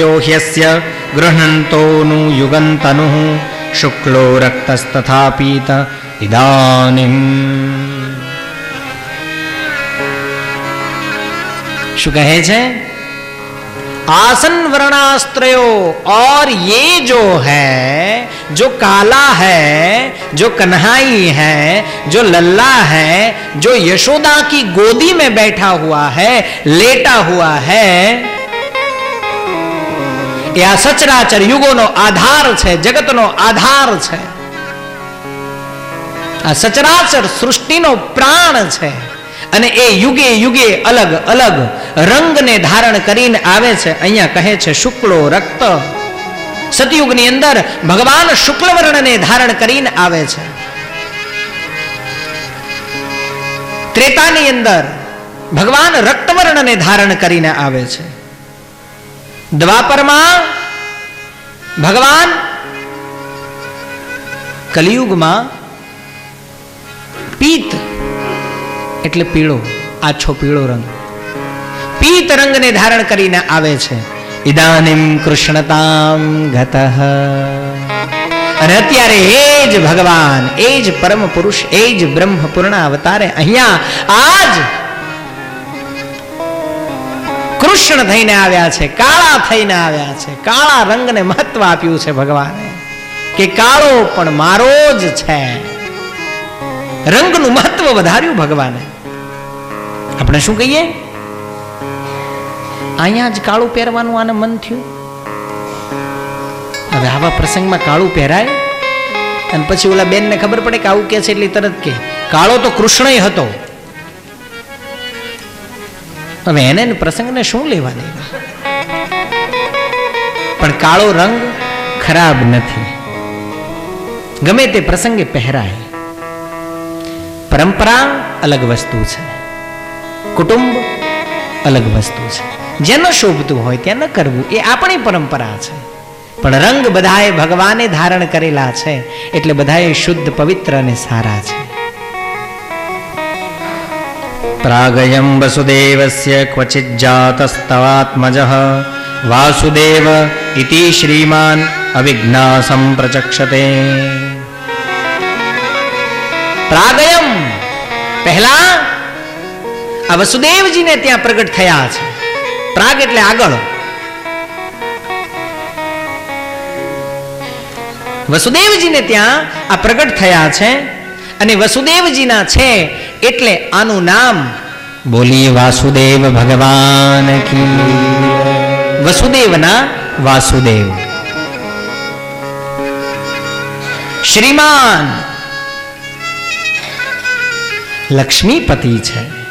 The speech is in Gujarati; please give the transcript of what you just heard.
यो ह्यस्य गृह्णन्तो नु युगन्तनुः, शुक्लो रक्तस्तथा पीत इदानीम् શું કહે आसन वर्णास्त्रयो और ये जो है, जो काला है, जो कन्हाई है, जो लल्ला है, जो यशोदा की गोदी में बैठा हुआ है, लेटा हुआ है એ આ સચરાચર યુગોનો આધાર છે, જગતનો આધાર છે. આ સચરાચર સૃષ્ટિનો પ્રાણ છે અને એ યુગે યુગે અલગ અલગ રંગને ધારણ કરીને આવે છે. અહીંયા કહે છે, શુક્લો રક્ત. સતયુગની અંદર ભગવાન શુક્લ વર્ણને ધારણ કરીને આવે છે. ત્રેતાની અંદર ભગવાન રક્તવર્ણને ધારણ કરીને આવે છે. દ્વાપરમાં ભગવાન કલિયુગમાં પીત એટલે પીળો, આછો પીળો રંગ. પીત રંગને ધારણ કરીને આવે છે. ઇદાનીમ કૃષ્ણતામ ગત. અને અત્યારે એ જ ભગવાન, એ જ પરમ પુરુષ એ જ બ્રહ્મ પૂર્ણ અવતારે અહીંયા આજ કૃષ્ણ થઈને આવ્યા છે, કાળા થઈને આવ્યા છે, કાળા રંગને મહત્વ આપ્યું છે ભગવાને, કે કાળો પણ મારો જ છે. રંગનું મહત્વ વધાર્યું ભગવાને. આપણે શું કહીએ? અહીંયા જ કાળું પહેરવાનું આને મન થયું. હવે આવા પ્રસંગમાં કાળું પહેરાય? અને પછી ઓલા બેનને ખબર પડે કે આવું કે છે એટલે તરત કે કાળો તો કૃષ્ણય હતો હવે એને પ્રસંગને શું લેવા દેવા પણ કાળો રંગ ખરાબ નથી. ગમે તે પ્રસંગે પહેરાય. પરંપરા અલગ વસ્તુ છે. કુટુંબ અલગ વસ્તુ છે. જેનો શોભતું હોય ત્યાં ન કરવું, એ આપણી પરંપરા છે. પણ રંગ બધાએ ભગવાને ધારણ કરેલા છે, એટલે બધાએ શુદ્ધ, પવિત્ર અને સારા છે. प्रागयं वसुदेवस्य क्वचिज्जातस्तवात्मजः वासुदेव इति श्रीमान् अविघ्नासं प्रचक्षते પ્રાગયમ પહેલા આ વસુદેવજીને ત્યાં પ્રગટ થયા છે પ્રાગ એટલે આગળ વસુદેવજીને ત્યાં આ પ્રગટ થયા છે અને વસુદેવજીના છે એટલે આનું નામ બોલીએ વાસુદેવ ભગવાન કી વસુદેવના વાસુદેવ. શ્રીમાન લક્ષ્મીપતિ છે.